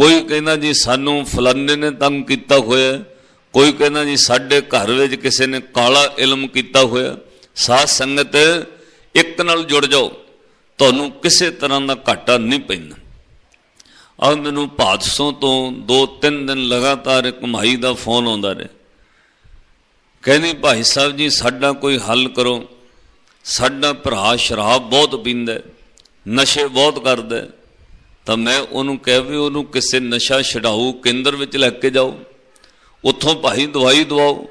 ਕੋਈ ਕਹਿੰਦਾ ਜੀ ਸਾਨੂੰ ਫਲਾਨੇ ਨੇ ਤੰਗ ਕੀਤਾ ਹੋਇਆ ਕੋਈ ਕਹਿੰਦਾ ਜੀ ਸਾਡੇ ਘਰ ਵਿੱਚ ਕਿਸੇ ਨੇ ਕਾਲਾ ਇਲਮ ਕੀਤਾ ਹੋਇਆ ਸਾਧ ਸੰਗਤ ਇੱਕ ਨਾਲ ਜੁੜ ਜਾਓ, ਤੁਹਾਨੂੰ ਕਿਸੇ ਤਰ੍ਹਾਂ ਦਾ ਘਾਟਾ ਨਹੀਂ ਪੈਂਦਾ। ਆ ਮੈਨੂੰ ਭਾਦਸੋਂ ਤੋਂ 2-3 ਦਿਨ ਲਗਾਤਾਰ ਇੱਕ ਮਾਈ ਦਾ ਫੋਨ ਆਉਂਦਾ ਰਿਹਾ। ਕਹਿੰਦੀ, ਭਾਈ ਸਾਹਿਬ ਜੀ, ਸਾਡਾ ਕੋਈ ਹੱਲ ਕਰੋ। ਸਾਡਾ ਭਰਾ ਸ਼ਰਾਬ ਬਹੁਤ ਪੀਂਦਾ ਨਸ਼ੇ ਬਹੁਤ ਕਰਦਾ ਤਾਂ ਮੈਂ ਉਹਨੂੰ ਕਹਿ ਵੀ ਉਹਨੂੰ ਕਿਸੇ ਨਸ਼ਾ ਛਡਾਊ ਕੇਂਦਰ ਵਿੱਚ ਲੈ ਕੇ ਜਾਓ, ਉੱਥੋਂ ਭਾਈ ਦਵਾਈ ਦਵਾਓ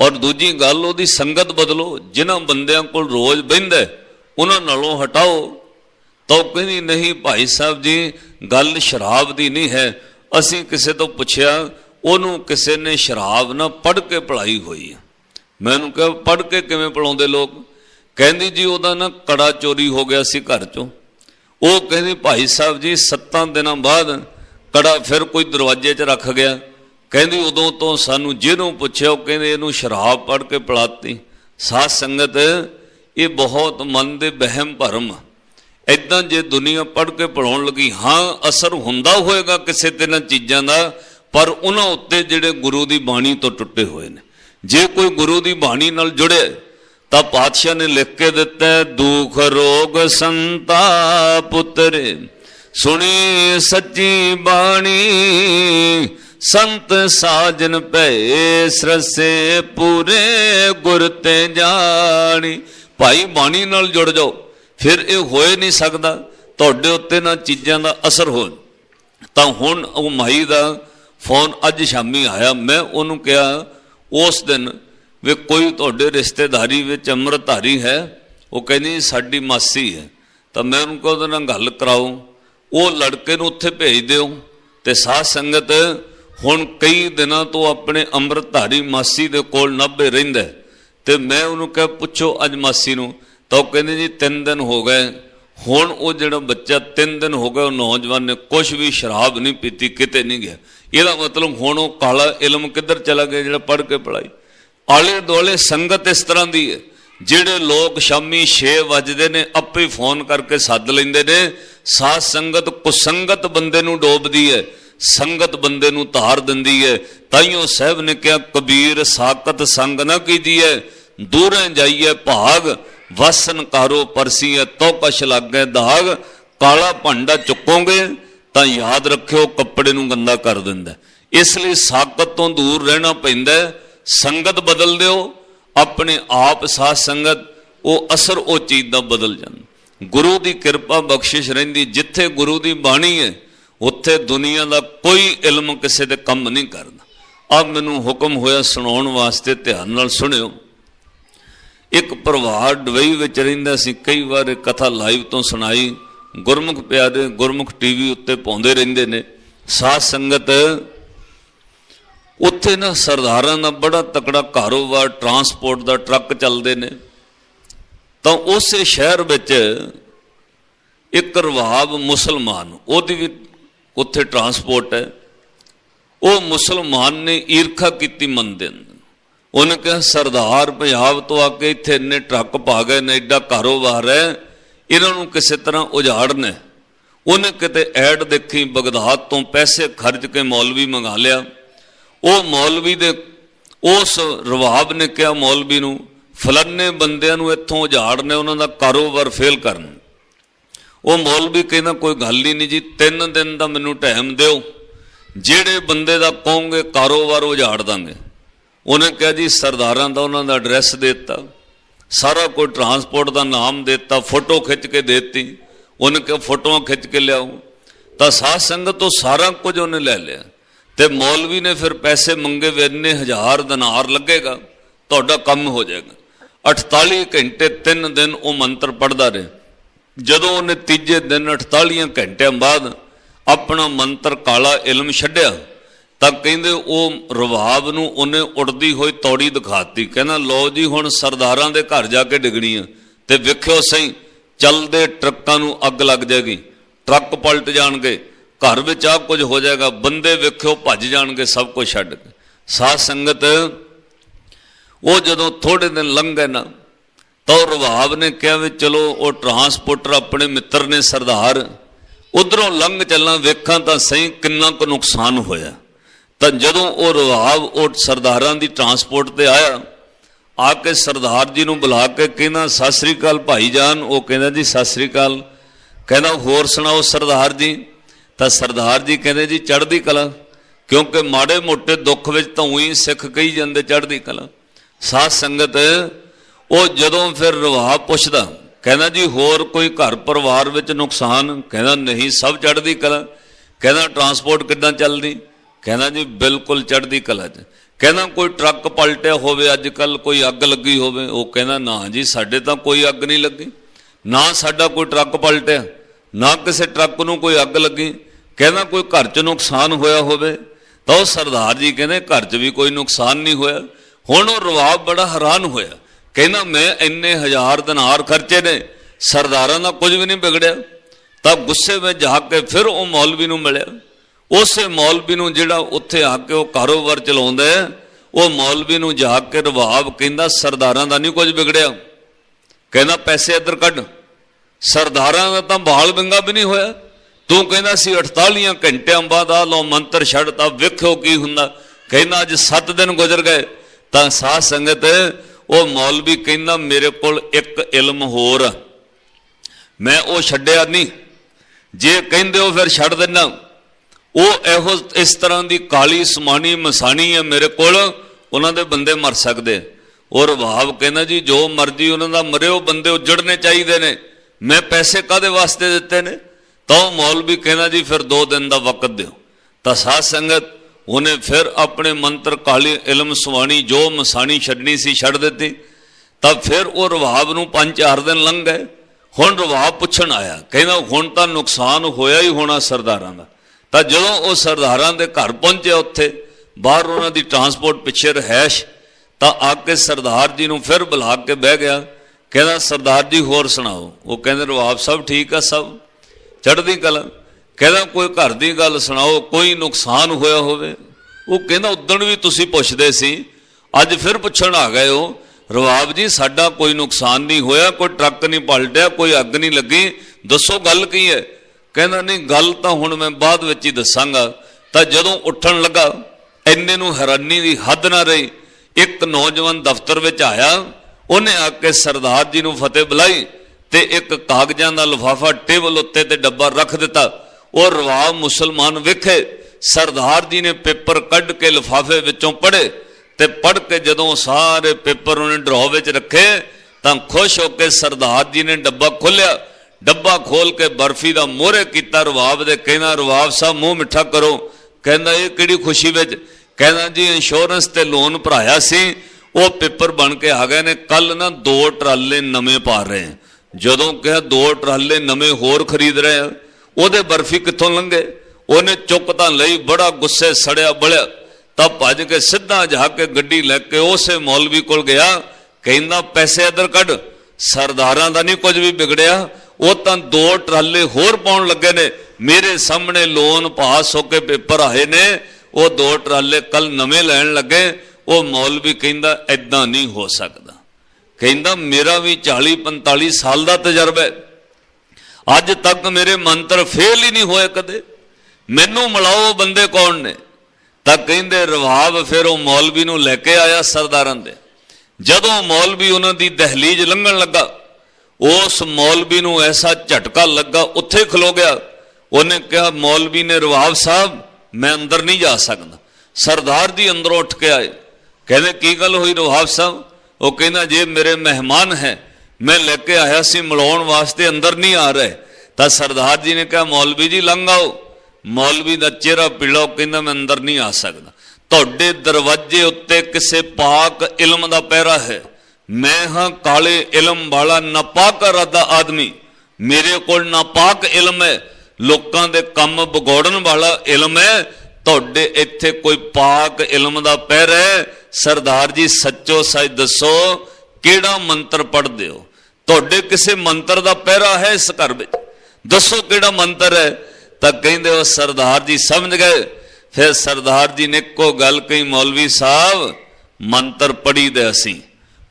ਔਰ ਦੂਜੀ ਗੱਲ ਉਹਦੀ ਸੰਗਤ ਬਦਲੋ, ਜਿਨ੍ਹਾਂ ਬੰਦਿਆਂ ਕੋਲ ਰੋਜ਼ ਬਹਿੰਦਾ ਉਹਨਾਂ ਨਾਲੋਂ ਹਟਾਓ। ਤਾਂ ਉਹ ਕਹਿੰਦੀ, ਨਹੀਂ ਭਾਈ ਸਾਹਿਬ ਜੀ, ਗੱਲ ਸ਼ਰਾਬ ਦੀ ਨਹੀਂ ਹੈ। ਅਸੀਂ ਕਿਸੇ ਤੋਂ ਪੁੱਛਿਆ, ਉਹਨੂੰ ਕਿਸੇ ਨੇ ਸ਼ਰਾਬ ਨਾ ਪੜ ਕੇ ਪੜਾਈ ਹੋਈ ਹੈ। ਮੈਂ ਉਹਨੂੰ ਕਿਹਾ ਪੜ ਕੇ ਕਿਵੇਂ ਪੜਾਉਂਦੇ ਲੋਕ? ਕਹਿੰਦੀ, ਜੀ ਉਹਦਾ ਨਾ ਕੜਾ ਚੋਰੀ ਹੋ ਗਿਆ ਸੀ ਘਰ ਚੋਂ। ਉਹ ਕਹਿੰਦੀ ਭਾਈ ਸਾਹਿਬ ਜੀ, ਸੱਤਾਂ ਦਿਨਾਂ ਬਾਅਦ ਕੜਾ ਫਿਰ ਕੋਈ ਦਰਵਾਜ਼ੇ 'ਚ ਰੱਖ ਗਿਆ। ਕਹਿੰਦੀ ਉਦੋਂ ਤੋਂ ਸਾਨੂੰ ਜਿਹਨੂੰ ਪੁੱਛਿਆ, ਉਹ ਕਹਿੰਦੇ ਇਹਨੂੰ ਸ਼ਰਾਬ ਪੜ ਕੇ ਪੜਾਤੀ ਸਾਧ ਸੰਗਤ, ਇਹ ਬਹੁਤ ਮਨ ਦੇ ਬਹਿਮ ਭਰਮ ਆ। ਇਦਾਂ ਜੇ ਦੁਨੀਆ ਪੜ ਕੇ ਪੜਾਉਣ ਲੱਗੀ, ਹਾਂ, ਅਸਰ ਹੁੰਦਾ ਹੋਏਗਾ ਕਿਸੇ ਤੇ ਨਾ ਚੀਜ਼ਾਂ ਦਾ, ਪਰ ਉਹਨਾਂ ਉੱਤੇ ਜਿਹੜੇ ਗੁਰੂ ਦੀ ਬਾਣੀ ਤੋਂ ਟੁੱਟੇ ਹੋਏ ਨੇ। ਜੇ ਕੋਈ ਗੁਰੂ ਦੀ ਬਾਣੀ ਨਾਲ ਜੁੜੇ ਤਾਂ ਪਾਤਸ਼ਾਹ ਨੇ ਲਿਖ ਕੇ ਦਿੱਤਾ ਹੈ, ਦੁਖ ਰੋਗ ਸੰਤਾ ਉਤਰੇ ਸੁਣੀ ਸੱਚੀ ਬਾਣੀ ਸੰਤ ਸਾਜਨ ਭੈ ਸਰਸੇ ਪੂਰੇ ਗੁਰ ਤੇ ਜਾਣੀ। ਭਾਈ ਬਾਣੀ ਨਾਲ ਜੁੜ ਜਾਓ ਫਿਰ ਇਹ ਹੋਏ ਨਹੀਂ ਸਕਦਾ ਤੁਹਾਡੇ ਉੱਤੇ ਨਾ ਚੀਜ਼ਾਂ ਦਾ ਅਸਰ ਹੋ ਤਾਂ ਹੁਣ ਉਹ ਮਾਈ ਦਾ ਫੋਨ ਅੱਜ ਸ਼ਾਮੀ ਆਇਆ ਮੈਂ ਉਹਨੂੰ ਕਿਹਾ ਉਸ ਦਿਨ ਵੀ ਕੋਈ ਤੁਹਾਡੇ ਰਿਸ਼ਤੇਦਾਰੀ ਵਿੱਚ ਅੰਮ੍ਰਿਤਧਾਰੀ ਹੈ, ਉਹ ਕਹਿੰਦੀ ਸਾਡੀ ਮਾਸੀ ਹੈ। ਤਾਂ ਮੈਂ ਉਹਨੂੰ ਕਿਹਾ, ਉਹਦੇ ਨਾਲ ਗੱਲ ਕਰਾਓ। ਉਹ ਲੜਕੇ ਨੂੰ ਉੱਥੇ ਭੇਜ ਦਿਓ। ਤੇ ਸਾਧ ਸੰਗਤ ਹੁਣ ਕਈ ਦਿਨਾਂ ਤੋਂ ਆਪਣੇ ਅੰਮ੍ਰਿਤਧਾਰੀ ਮਾਸੀ ਦੇ ਕੋਲ ਨਾਭੇ ਰਹਿੰਦਾ ਹੈ। ਤੇ ਮੈਂ ਉਹਨੂੰ ਕਿਹਾ, ਪੁੱਛੋ ਅੱਜ ਮਾਸੀ ਨੂੰ। ਤਾਂ ਉਹ ਕਹਿੰਦੇ, ਜੀ 3 ਦਿਨ ਹੋ ਗਏ। ਹੁਣ ਉਹ ਜਿਹੜਾ ਬੱਚਾ 3 ਦਿਨ ਹੋ ਗਏ, ਉਹ ਨੌਜਵਾਨ ਨੇ ਕੁਝ ਵੀ ਸ਼ਰਾਬ ਨਹੀਂ ਪੀਤੀ, ਕਿਤੇ ਨਹੀਂ ਗਿਆ। ਇਹਦਾ ਮਤਲਬ ਹੁਣ ਉਹ ਕਾਲਾ ਇਲਮ ਕਿੱਧਰ ਚਲਾ ਗਿਆ ਜਿਹੜਾ ਪੜ੍ਹ ਕੇ ਪੜਾਈ ਆਲੇ ਦੁਆਲੇ ਸੰਗਤ ਇਸ ਤਰ੍ਹਾਂ ਦੀ ਹੈ। ਜਿਹੜੇ ਲੋਕ ਸ਼ਾਮੀ 6 ਵਜਦੇ ਨੇ, ਆਪੇ ਫੋਨ ਕਰਕੇ ਸੱਦ ਲੈਂਦੇ ਨੇ। ਸਾਧ ਸੰਗਤ ਕੁਸੰਗਤ ਬੰਦੇ ਨੂੰ ਡੋਬਦੀ ਹੈ, ਸੰਗਤ ਬੰਦੇ ਨੂੰ ਧਾਰ ਦਿੰਦੀ ਹੈ। ਤਾਈਓ ਸਾਹਿਬ ਨੇ ਕਿਹਾ, ਕਬੀਰ ਸਾਕਤ ਸੰਗ ਨਾ ਕੀਜੀਏ ਦੂਰੇ ਜਾਈਏ ਭਾਗ, ਵਸਨ ਕਾਰੋ ਪਰਸੀਏ, ਤੋ ਕਛ ਲੱਗੇ ਦਾਗ। ਕਾਲਾ ਭਾਂਡਾ ਚੁੱਕੋਗੇ ਤਾਂ ਯਾਦ ਰੱਖਿਓ, ਕੱਪੜੇ ਨੂੰ ਗੰਦਾ ਕਰ ਦਿੰਦਾ ਇਸ ਲਈ ਸਾਕਤ ਤੋਂ ਦੂਰ ਰਹਿਣਾ ਪੈਂਦਾ ਹੈ। ਸੰਗਤ ਬਦਲ ਦਿਓ, ਆਪਣੇ ਆਪ ਸਾਧ ਸੰਗਤ, ਉਹ ਅਸਰ ਉਹ ਚੀਜ਼ ਦਾ ਬਦਲ ਜਾਂਦਾ ਗੁਰੂ ਦੀ ਕਿਰਪਾ ਬਖਸ਼ਿਸ਼ ਰਹਿੰਦੀ, ਜਿੱਥੇ ਗੁਰੂ ਦੀ ਬਾਣੀ ਹੈ, ਉੱਥੇ ਦੁਨੀਆ ਦਾ ਕੋਈ ਇਲਮ ਕਿਸੇ ਦੇ ਕੰਮ ਨਹੀਂ ਕਰਦਾ। ਆ ਮੈਨੂੰ ਹੁਕਮ ਹੋਇਆ ਸੁਣਾਉਣ ਵਾਸਤੇ, ਧਿਆਨ ਨਾਲ ਸੁਣਿਓ। ਇੱਕ ਪਰਿਵਾਰ ਦੁਬਈ ਵਿੱਚ ਰਹਿੰਦਾ ਸੀ, ਕਈ ਵਾਰ ਕਥਾ ਲਾਈਵ ਤੋਂ ਸੁਣਾਈ, ਗੁਰਮੁਖ ਪਿਆਰੇ, ਗੁਰਮੁਖ ਟੀਵੀ ਉੱਤੇ ਪਾਉਂਦੇ ਰਹਿੰਦੇ ਨੇ। ਸਾਧ ਸੰਗਤ ਉੱਥੇ ਨਾ ਸਰਦਾਰਾਂ ਦਾ ਬੜਾ ਤਕੜਾ ਕਾਰੋਬਾਰ ਟਰਾਂਸਪੋਰਟ ਦਾ ਟਰੱਕ ਚੱਲਦੇ ਨੇ। ਤਾਂ ਉਸੇ ਸ਼ਹਿਰ ਵਿੱਚ ਇੱਕ ਰਵਾਬ ਮੁਸਲਮਾਨ, ਉਹਦੀ ਵੀ ਉੱਥੇ ਟਰਾਂਸਪੋਰਟ ਹੈ। ਉਹ ਮੁਸਲਮਾਨ ਨੇ ਈਰਖਾ ਕੀਤੀ ਮੰਨਦੇ ਉਹਨੇ ਕਿਹਾ, ਸਰਦਾਰ ਪੰਜਾਬ ਤੋਂ ਆ ਕੇ ਇੱਥੇ ਇੰਨੇ ਟਰੱਕ ਪਾ ਗਏ ਨੇ ਐਡਾ ਕਾਰੋਬਾਰ ਹੈ, ਇਹਨਾਂ ਨੂੰ ਕਿਸੇ ਤਰ੍ਹਾਂ ਉਜਾੜਨਾ ਹੈ। ਉਹਨੇ ਕਿਤੇ ਐਡ ਦੇਖੀ, ਬਗਦਾਦ ਤੋਂ ਪੈਸੇ ਖਰਚ ਕੇ ਮੌਲਵੀ ਮੰਗਾ ਲਿਆ। ਉਹ ਮੌਲਵੀ ਦੇ ਉਸ ਰਵਾਬ ਨੇ ਕਿਹਾ ਮੌਲਵੀ ਨੂੰ ਫਲਾਨੇ ਬੰਦਿਆਂ ਨੂੰ ਇੱਥੋਂ ਉਜਾੜਨੇ, ਉਹਨਾਂ ਦਾ ਕਾਰੋਬਾਰ ਫੇਲ ਕਰਨ। ਉਹ ਮੌਲਵੀ ਕਹਿੰਦਾ, ਕੋਈ ਗੱਲ ਹੀ ਨਹੀਂ ਜੀ, ਤਿੰਨ ਦਿਨ ਦਾ ਮੈਨੂੰ ਟਾਈਮ ਦਿਓ। ਜਿਹੜੇ ਬੰਦੇ ਦਾ ਕਹੋਗੇ, ਕਾਰੋਬਾਰ ਉਜਾੜ ਦਾਂਗੇ। ਉਹਨੇ ਕਿਹਾ ਜੀ, ਸਰਦਾਰਾਂ ਦਾ ਉਹਨਾਂ ਦਾ ਐਡਰੈਸ ਦੇ ਦਿੱਤਾ। ਸਾਰਾ ਕੋਈ ਟਰਾਂਸਪੋਰਟ ਦਾ ਨਾਮ ਦੇ ਦਿੱਤਾ ਫੋਟੋ ਖਿੱਚ ਕੇ ਦੇ ਦਿੱਤੀ। ਉਹਨੇ ਕਿਹਾ ਫੋਟੋਆਂ ਖਿੱਚ ਕੇ ਲਿਆਓ। ਤਾਂ ਸਾਧ ਸੰਗਤ ਤੋਂ ਸਾਰਾ ਕੁਝ ਉਹਨੇ ਲੈ ਲਿਆ। ਤੇ ਮੌਲਵੀ ਨੇ ਫਿਰ ਪੈਸੇ ਮੰਗੇ ਵੀ ਇੰਨੇ ਹਜ਼ਾਰ ਦਿਨਾਰ ਲੱਗੇਗਾ, ਤੁਹਾਡਾ ਕੰਮ ਹੋ ਜਾਏਗਾ। 48 ਘੰਟੇ 3 ਦਿਨ ਉਹ ਮੰਤਰ ਪੜਦਾ ਰਿਹਾ। ਜਦੋਂ ਉਹਨੇ ਤੀਜੇ ਦਿਨ 48 ਘੰਟਿਆਂ ਬਾਅਦ ਆਪਣਾ ਮੰਤਰ ਕਾਲਾ ਇਲਮ ਛੱਡਿਆ, ਤਾਂ ਕਹਿੰਦੇ ਉਹ ਰਵਾਬ ਨੂੰ ਉਹਨੇ ਉੜਦੀ ਹੋਈ ਤੌੜੀ ਦਿਖਾਤੀ, ਕਹਿੰਦਾ ਲੋ ਜੀ, ਹੁਣ ਸਰਦਾਰਾਂ ਦੇ ਘਰ ਜਾ ਕੇ ਡਿਗਣੀ ਆ ਤੇ ਵੇਖਿਓ ਸਹੀ, ਚੱਲਦੇ ਟਰੱਕਾਂ ਨੂੰ ਅੱਗ ਲੱਗ ਜਾਏਗੀ, ਟਰੱਕ ਪਲਟ ਜਾਣਗੇ ਘਰ ਵਿੱਚ ਆ ਕੁਝ ਹੋ ਜਾਏਗਾ, ਬੰਦੇ ਵੇਖਿਓ, ਭੱਜ ਜਾਣਗੇ, ਸਭ ਕੁਝ ਛੱਡ ਕੇ। ਸਾਧ ਸੰਗਤ, ਉਹ ਜਦੋਂ ਥੋੜੇ ਦਿਨ ਲੰਘ ਗਏ ਨਾ, ਤਾਂ ਉਹ ਰਵਾਬ ਨੇ ਕਿਹਾ ਵੀ ਚਲੋ, ਉਹ ਟਰਾਂਸਪੋਰਟਰ ਆਪਣੇ ਮਿੱਤਰ ਨੇ ਸਰਦਾਰ, ਉਧਰੋਂ ਲੰਘ ਚੱਲਾਂ, ਵੇਖਾਂ ਤਾਂ ਸਹੀ ਕਿੰਨਾ ਕੁ ਨੁਕਸਾਨ ਹੋਇਆ। ਤਾਂ ਜਦੋਂ ਉਹ ਰਵਾਬ ਉਹ ਸਰਦਾਰਾਂ ਦੀ ਟਰਾਂਸਪੋਰਟ ਤੇ ਆਇਆ, ਆ ਕੇ ਸਰਦਾਰ ਜੀ ਨੂੰ ਬੁਲਾ ਕੇ ਕਹਿੰਦਾ, ਸਤਿ ਸ੍ਰੀ ਅਕਾਲ ਭਾਈ ਜਾਨ। ਉਹ ਕਹਿੰਦਾ, ਜੀ, ਸਤਿ ਸ੍ਰੀ ਅਕਾਲ। ਕਹਿੰਦਾ, ਹੋਰ ਸੁਣਾਓ ਸਰਦਾਰ ਜੀ? ਤਾਂ ਸਰਦਾਰ ਜੀ ਕਹਿੰਦੇ ਜੀ, ਚੜ੍ਹਦੀ ਕਲਾ। ਕਿਉਂਕਿ ਮਾੜੇ ਮੋਟੇ ਦੁੱਖ ਵਿੱਚ ਤਾਂ ਉਹੀ ਸਿੱਖ ਕਹੀ ਜਾਂਦੇ, ਚੜ੍ਹਦੀ ਕਲਾ। ਸਾਧ ਸੰਗਤ ਉਹ ਜਦੋਂ ਫਿਰ ਰਵਾ ਪੁੱਛਦਾ, ਕਹਿੰਦਾ ਜੀ, ਹੋਰ ਕੋਈ ਘਰ ਪਰਿਵਾਰ ਵਿੱਚ ਨੁਕਸਾਨ? ਕਹਿੰਦਾ, ਨਹੀਂ, ਸਭ ਚੜ੍ਹਦੀ ਕਲਾ। ਕਹਿੰਦਾ, ਟਰਾਂਸਪੋਰਟ ਕਿੱਦਾਂ ਚੱਲਦੀ? ਕਹਿੰਦਾ ਜੀ, ਬਿਲਕੁਲ ਚੜ੍ਹਦੀ ਕਲਾ 'ਚ। ਕਹਿੰਦਾ, ਕੋਈ ਟਰੱਕ ਪਲਟਿਆ ਹੋਵੇ ਅੱਜ ਕੱਲ ਕੋਈ ਅੱਗ ਲੱਗੀ ਹੋਵੇ, ਉਹ ਕਹਿੰਦਾ, ਨਾ ਜੀ, ਸਾਡੇ ਤਾਂ ਕੋਈ ਅੱਗ ਨਹੀਂ ਲੱਗੀ। ਨਾ ਸਾਡਾ ਕੋਈ ਟਰੱਕ ਪਲਟਿਆ, ਨਾ ਕਿਸੇ ਟਰੱਕ ਨੂੰ ਕੋਈ ਅੱਗ ਲੱਗੀ। ਕਹਿੰਦਾ ਕੋਈ ਘਰ 'ਚ ਨੁਕਸਾਨ ਹੋਇਆ ਹੋਵੇ ਤਾਂ ਉਹ ਸਰਦਾਰ ਜੀ ਕਹਿੰਦੇ ਘਰ 'ਚ ਵੀ ਕੋਈ ਨੁਕਸਾਨ ਨਹੀਂ ਹੋਇਆ। ਹੁਣ ਉਹ ਰਵਾਬ ਬੜਾ ਹੈਰਾਨ ਹੋਇਆ। ਕਹਿੰਦਾ ਮੈਂ ਇੰਨੇ ਹਜ਼ਾਰ ਦਿਨਾਰ ਖਰਚੇ ਨੇ ਸਰਦਾਰਾਂ ਦਾ ਕੁਝ ਵੀ ਨਹੀਂ ਵਿਗੜਿਆ। ਤਾਂ ਗੁੱਸੇ ਵਿੱਚ ਜਾ ਕੇ ਫਿਰ ਉਹ ਮੌਲਵੀ ਨੂੰ ਮਿਲਿਆ। ਉਸੇ ਮੌਲਵੀ ਨੂੰ ਜਿਹੜਾ ਉੱਥੇ ਆ ਕੇ ਉਹ ਕਾਰੋਬਾਰ ਚਲਾਉਂਦਾ ਹੈ, ਉਹ ਮੌਲਵੀ ਨੂੰ ਜਾ ਕੇ ਰਵਾਬ ਕਹਿੰਦਾ ਸਰਦਾਰਾਂ ਦਾ ਨਹੀਂ ਕੁਝ ਵਿਗੜਿਆ। ਕਹਿੰਦਾ ਪੈਸੇ ਇੱਧਰ ਕੱਢ। ਸਰਦਾਰਾਂ ਦਾ ਤਾਂ ਬਾਲ ਬੰਗਾ ਵੀ ਨਹੀਂ ਹੋਇਆ। ਤੂੰ ਕਹਿੰਦਾ ਸੀ 48 ਘੰਟਿਆਂ ਬਾਅਦ ਆ ਲੋ ਮੰਤਰ ਛੱਡਤਾ, ਵੇਖਿਓ ਕੀ ਹੁੰਦਾ। ਕਹਿੰਦਾ ਅੱਜ 7 ਦਿਨ ਗੁਜ਼ਰ ਗਏ, ਤਾਂ ਸਾਧ ਸੰਗਤ ਉਹ ਮੌਲਵੀ ਕਹਿੰਦਾ, ਮੇਰੇ ਕੋਲ ਇੱਕ ਇਲਮ ਹੋਰ ਆ। ਮੈਂ ਉਹ ਛੱਡਿਆ ਨਹੀਂ। ਜੇ ਕਹਿੰਦੇ ਹੋ ਫਿਰ ਛੱਡ ਦਿੰਦਾ। ਉਹ ਇਹੋ ਇਸ ਤਰ੍ਹਾਂ ਦੀ ਕਾਲੀ, ਸਮਾਣੀ, ਮਸਾਣੀ ਹੈ ਮੇਰੇ ਕੋਲ, ਉਹਨਾਂ ਦੇ ਬੰਦੇ ਮਰ ਸਕਦੇ ਔਰ ਰਵਾਬ ਕਹਿੰਦਾ ਜੀ, ਜੋ ਮਰਜ਼ੀ ਉਹਨਾਂ ਦਾ ਮਰਿਓ, ਬੰਦੇ ਉਜੜਨੇ ਚਾਹੀਦੇ ਨੇ। ਮੈਂ ਪੈਸੇ ਕਾਦੇ ਵਾਸਤੇ ਦਿੱਤੇ ਨੇ? ਤਾਂ ਉਹ ਮੌਲਵੀ ਕਹਿੰਦਾ ਜੀ, ਫਿਰ 2 ਦਿਨ ਦਾ ਵਕਤ ਦਿਓ। ਤਾਂ ਸਾਧ ਸੰਗਤ ਉਹਨੇ ਫਿਰ ਆਪਣੇ ਮੰਤਰ ਕਾਲੀ ਇਲਮ ਸਵਾਣੀ, ਜੋ ਮਸਾਣੀ ਛੱਡਣੀ ਸੀ ਛੱਡ ਦਿੱਤੀ। ਤਾਂ ਫਿਰ ਉਹ ਰਵਾਬ ਨੂੰ 5-4 ਦਿਨ ਲੰਘ ਗਏ। ਹੁਣ ਰਵਾਬ ਪੁੱਛਣ ਆਇਆ, ਕਹਿੰਦਾ ਹੁਣ ਤਾਂ ਨੁਕਸਾਨ ਹੋਇਆ ਹੀ ਹੋਣਾ ਸਰਦਾਰਾਂ ਦਾ। ਤਾਂ ਜਦੋਂ ਉਹ ਸਰਦਾਰਾਂ ਦੇ ਘਰ ਪਹੁੰਚਿਆ ਉੱਥੇ, ਬਾਹਰ ਉਹਨਾਂ ਦੀ ਟਰਾਂਸਪੋਰਟ ਪਿੱਛੇ ਰਹਿਸ਼ ਤਾਂ ਆ ਕੇ ਸਰਦਾਰ ਜੀ ਨੂੰ ਫਿਰ ਬੁਲਾ ਕੇ ਬਹਿ ਗਿਆ। ਕਹਿੰਦਾ, ਸਰਦਾਰ ਜੀ ਹੋਰ ਸੁਣਾਓ। ਉਹ ਕਹਿੰਦੇ, ਰਵਾਬ ਸਭ ਠੀਕ ਆ ਸਭ। ਚੜ੍ਹਦੀ ਕਲਾ, ਕਹਿੰਦਾ ਕੋਈ ਘਰ ਦੀ ਗੱਲ ਸੁਣਾਓ, ਕੋਈ ਨੁਕਸਾਨ ਹੋਇਆ ਹੋਵੇ। ਉਹ ਕਹਿੰਦਾ, ਉਦਣ ਵੀ ਤੁਸੀਂ ਪੁੱਛਦੇ ਸੀ, ਅੱਜ ਫਿਰ ਪੁੱਛਣ ਆ ਗਏ ਹੋ, ਰਵਾਬ ਜੀ, ਸਾਡਾ ਕੋਈ ਨੁਕਸਾਨ ਨਹੀਂ ਹੋਇਆ, ਕੋਈ ਟਰੱਕ ਨਹੀਂ ਪਲਟਿਆ, ਕੋਈ ਅੱਗ ਨਹੀਂ ਲੱਗੀ, ਦੱਸੋ ਗੱਲ ਕੀ ਹੈ? ਕਹਿੰਦਾ, ਨਹੀਂ, ਗੱਲ ਤਾਂ ਹੁਣ ਮੈਂ ਬਾਅਦ ਵਿੱਚ ਹੀ ਦੱਸਾਂਗਾ। ਤਾਂ ਜਦੋਂ ਉੱਠਣ ਲੱਗਾ, ਇੰਨੇ ਨੂੰ ਹੈਰਾਨੀ ਦੀ ਹੱਦ ਨਾ ਰਹੀ। ਇੱਕ ਨੌਜਵਾਨ ਦਫ਼ਤਰ ਵਿੱਚ ਆਇਆ, ਉਹਨੇ ਆ ਕੇ ਸਰਦਾਰ ਜੀ ਨੂੰ ਫਤਿਹ ਬੁਲਾਈ। ਤੇ ਇੱਕ ਕਾਗਜ਼ਾਂ ਦਾ ਲਿਫਾਫਾ ਟੇਬਲ ਉੱਤੇ ਤੇ ਡੱਬਾ ਰੱਖ ਦਿੱਤਾ। ਉਹ ਰਵਾਬ ਮੁਸਲਮਾਨ ਵੇਖੇ, ਸਰਦਾਰ ਜੀ ਨੇ ਪੇਪਰ ਕੱਢ ਕੇ ਲਿਫਾਫੇ ਵਿੱਚੋਂ ਪੜ੍ਹੇ ਤੇ ਪੜ੍ਹ ਕੇ ਜਦੋਂ ਸਾਰੇ ਪੇਪਰ ਉਹਨੇ ਡਰਾਅ ਵਿੱਚ ਰੱਖੇ ਤਾਂ ਖੁਸ਼ ਹੋ ਕੇ ਸਰਦਾਰ ਜੀ ਨੇ ਡੱਬਾ ਖੋਲ੍ਹਿਆ। ਡੱਬਾ ਖੋਲ ਕੇ ਬਰਫੀ ਦਾ ਮੋਹਰੇ ਕੀਤਾ, ਰਵਾਬ ਦੇ ਕਹਿੰਦਾ ਰਵਾਬ ਸਾਹਿਬ ਮੂੰਹ ਮਿੱਠਾ ਕਰੋ। ਕਹਿੰਦਾ, ਇਹ ਕਿਹੜੀ ਖੁਸ਼ੀ ਵਿੱਚ? ਕਹਿੰਦਾ, ਜੀ ਇੰਸ਼ੋਰੈਂਸ ਤੇ ਲੋਨ ਭਰਾਇਆ ਸੀ, ਉਹ ਪੇਪਰ ਬਣ ਕੇ ਆ ਗਏ ਨੇ ਕੱਲ ਨਾ ਦੋ ਟਰਾਲੇ ਨਵੇਂ ਪਾ ਰਹੇ ਜਦੋਂ ਕਿਹਾ ਦੋ ਟਰਾਲੇ ਨਵੇਂ ਹੋਰ ਖਰੀਦ ਰਹੇ ਆ, ਉਹਦੇ ਬਰਫੀ ਕਿੱਥੋਂ ਲੰਘੇ? ਉਹਨੇ ਚੁੱਕ ਤਾਂ ਲਈ, ਬੜਾ ਗੁੱਸੇ ਸੜਿਆ ਬੜਿਆ। ਤਾਂ ਭੱਜ ਕੇ ਸਿੱਧਾ ਜਾ ਕੇ ਗੱਡੀ ਲੈ ਕੇ ਉਸੇ ਮੌਲਵੀ ਕੋਲ ਗਿਆ। ਕਹਿੰਦਾ, ਪੈਸੇ ਇੱਧਰ ਕੱਢ। ਸਰਦਾਰਾਂ ਦਾ ਨਹੀਂ ਕੁਝ ਵੀ ਵਿਗੜਿਆ। ਉਹ ਤਾਂ ਦੋ ਟਰਾਲੇ ਹੋਰ ਪਾਉਣ ਲੱਗੇ ਨੇ। ਮੇਰੇ ਸਾਹਮਣੇ ਲੋਨ ਪਾਸ ਹੋ ਕੇ ਪੇਪਰ ਆਏ ਨੇ। ਉਹ ਦੋ ਟਰਾਲੇ ਕੱਲ ਨਵੇਂ ਲੈਣ ਲੱਗੇ। ਉਹ ਮੌਲਵੀ ਕਹਿੰਦਾ ਐਦਾਂ ਨਹੀਂ ਹੋ ਸਕਦਾ। ਕਹਿੰਦਾ, ਮੇਰਾ ਵੀ 40 45 ਸਾਲ ਦਾ ਤਜਰਬਾ ਹੈ। ਅੱਜ ਤੱਕ ਮੇਰੇ ਮੰਤਰ ਫੇਲ ਹੀ ਨਹੀਂ ਹੋਏ ਕਦੇ। ਮੈਨੂੰ ਮਿਲਾਓ ਬੰਦੇ ਕੌਣ ਨੇ? ਤਾਂ ਕਹਿੰਦੇ, ਰਵਾਬ ਫਿਰ ਉਹ ਮੌਲਵੀ ਨੂੰ ਲੈ ਕੇ ਆਇਆ ਸਰਦਾਰਾਂ ਦੇ। ਜਦੋਂ ਮੌਲਵੀ ਉਹਨਾਂ ਦੀ ਦਹਲੀਜ਼ ਲੰਘਣ ਲੱਗਾ, ਉਸ ਮੌਲਵੀ ਨੂੰ ਐਸਾ ਝਟਕਾ ਲੱਗਾ, ਉੱਥੇ ਖਲੋ ਗਿਆ। ਉਹਨੇ ਕਿਹਾ, ਮੌਲਵੀ ਨੇ, ਰਵਾਬ ਸਾਹਿਬ, ਮੈਂ ਅੰਦਰ ਨਹੀਂ ਜਾ ਸਕਦਾ। ਸਰਦਾਰ ਜੀ ਅੰਦਰੋਂ ਉੱਠ ਕੇ ਆਏ। ਕਹਿੰਦੇ, ਕੀ ਗੱਲ ਹੋਈ ਰਵਾਬ ਸਾਹਿਬ? ਉਹ ਕਹਿੰਦਾ, ਜੇ ਮੇਰੇ ਮਹਿਮਾਨ ਹੈ, ਮੈਂ ਲੈ ਕੇ ਆਇਆ ਸੀ, ਮਿਲਾਉਣ ਵਾਸਤੇ ਅੰਦਰ ਨਹੀਂ ਆ ਰਹੇ। ਤਾਂ ਸਰਦਾਰ ਜੀ ਨੇ ਕਿਹਾ, ਮੌਲਵੀ ਜੀ, ਲੰਘ ਆਓ। ਮੌਲਵੀ ਦਾ ਚਿਹਰਾ ਪੀਲਾ ਕਹਿੰਦਾ, ਮੈਂ ਅੰਦਰ ਨਹੀਂ ਆ ਸਕਦਾ। ਤੁਹਾਡੇ ਦਰਵਾਜ਼ੇ ਉੱਤੇ ਕਿਸੇ ਪਾਕ ਇਲਮ ਦਾ ਪਹਿਰਾ ਹੈ। ਮੈਂ ਹਾਂ ਕਾਲੇ ਇਲਮ ਵਾਲਾ, ਨਾਪਾਕ ਰਦਾ ਆਦਮੀ। ਮੇਰੇ ਕੋਲ ਨਾਪਾਕ ਇਲਮ ਹੈ। ਲੋਕਾਂ ਦੇ ਕੰਮ ਵਿਗੋੜਨ ਵਾਲਾ ਇਲਮ ਹੈ। ਤੁਹਾਡੇ ਇੱਥੇ ਕੋਈ ਪਾਕ ਇਲਮ ਦਾ ਪਹਿਰਾ ਹੈ? ਸਰਦਾਰ ਜੀ, ਸੱਚੋ ਸੱਚ ਦੱਸੋ, ਕਿਹੜਾ ਮੰਤਰ ਪੜ੍ਹਦੇ ਹੋ? ਤੁਹਾਡੇ ਕਿਸੇ ਮੰਤਰ ਦਾ ਪਹਿਰਾ ਹੈ ਇਸ ਘਰ ਵਿੱਚ? ਦੱਸੋ ਕਿਹੜਾ ਮੰਤਰ ਹੈ? ਤਾਂ ਕਹਿੰਦੇ ਉਹ ਸਰਦਾਰ ਜੀ, ਸਮਝ ਗਏ। ਫਿਰ ਸਰਦਾਰ ਜੀ ਨੇ ਇੱਕੋ ਗੱਲ ਕਹੀ, ਮੌਲਵੀ ਸਾਹਿਬ, ਮੰਤਰ ਪੜ੍ਹੀ ਦੇ ਅਸੀਂ।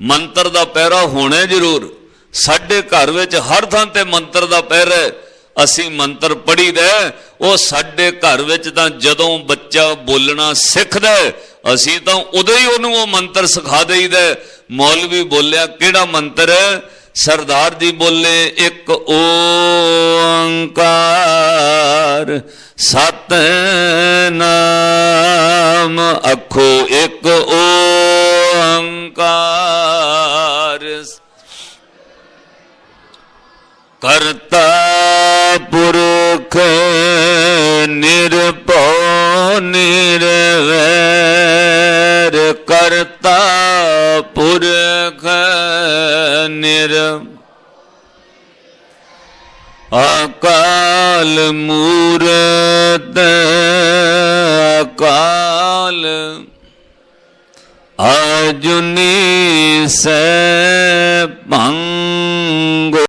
ਮੰਤਰ ਦਾ ਪਹਿਰਾ ਹੋਣਾ ਜ਼ਰੂਰ। ਸਾਡੇ ਘਰ ਵਿੱਚ ਹਰ ਥਾਂ ਤੇ ਮੰਤਰ ਦਾ ਪਹਿਰਾ ਹੈ। ਅਸੀਂ ਮੰਤਰ ਪੜੀਦਾ ਉਹ ਸਾਡੇ ਘਰ ਵਿੱਚ ਤਾਂ ਜਦੋਂ ਬੱਚਾ ਬੋਲਣਾ ਸਿੱਖਦਾ ਅਸੀਂ ਤਾਂ ਉਦੋਂ ਹੀ ਉਹਨੂੰ ਉਹ ਮੰਤਰ ਸਿਖਾ ਦੇਈਦਾ ਮੌਲਵੀ ਬੋਲਿਆ, ਕਿਹੜਾ ਮੰਤਰ ਸਰਦਾਰ ਜੀ ਬੋਲੇ, ਇੱਕ ਓੰਕਾਰ, ਸਤਨਾਮ ਅਖੋ ਇੱਕ ਓੰਕਾਰ। ਕਰਤਾ ਪੁਰਖ ਨਿਰਭਉ ਨਿਰਵੈਰ ਕਰਤਾ ਪੁਰਖ ਨਿਰ। ਅਕਾਲ ਮੂਰਤ ਅਕਾਲ ਅਜੁਨੀ ਸੈ ਭੰਗ।